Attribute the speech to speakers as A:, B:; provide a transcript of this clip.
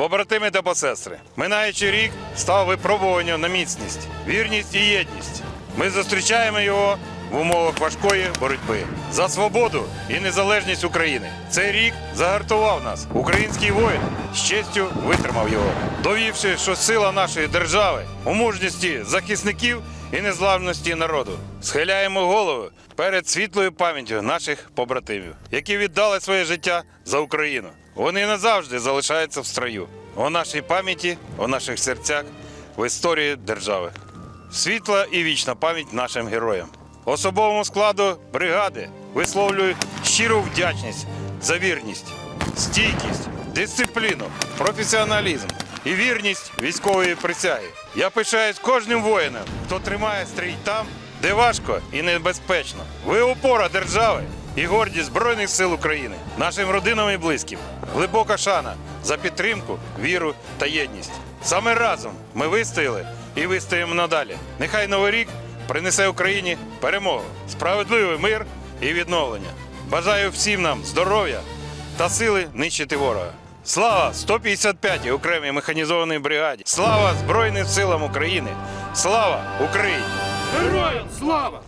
A: Побратими та посестри, минаючий рік став випробуванням на міцність, вірність і єдність. Ми зустрічаємо його в умовах важкої боротьби за свободу і незалежність України. Цей рік загартував нас. Український воїн з честю витримав його, довівши, що сила нашої держави у мужності захисників і незламності народу. Схиляємо голову перед світлою пам'яттю наших побратимів, які віддали своє життя за Україну. Вони назавжди залишаються в строю. У нашій пам'яті, у наших серцях, в історії держави. Світла і вічна пам'ять нашим героям. Особовому складу бригади висловлюю щиру вдячність за вірність, стійкість, дисципліну, професіоналізм і вірність військової присяги. Я пишаюсь кожним воїном, хто тримає стрій там, де важко і небезпечно. Ви опора держави і гордість Збройних сил України, нашим родинам і близьким. Глибока шана за підтримку, віру та єдність. Саме разом ми вистояли і вистоїмо надалі. Нехай новий рік принесе Україні перемогу, справедливий мир і відновлення. Бажаю всім нам здоров'я та сили нищити ворога. Слава 155-й окремій механізованій бригаді! Слава Збройним силам України! Слава Україні!
B: Героям слава!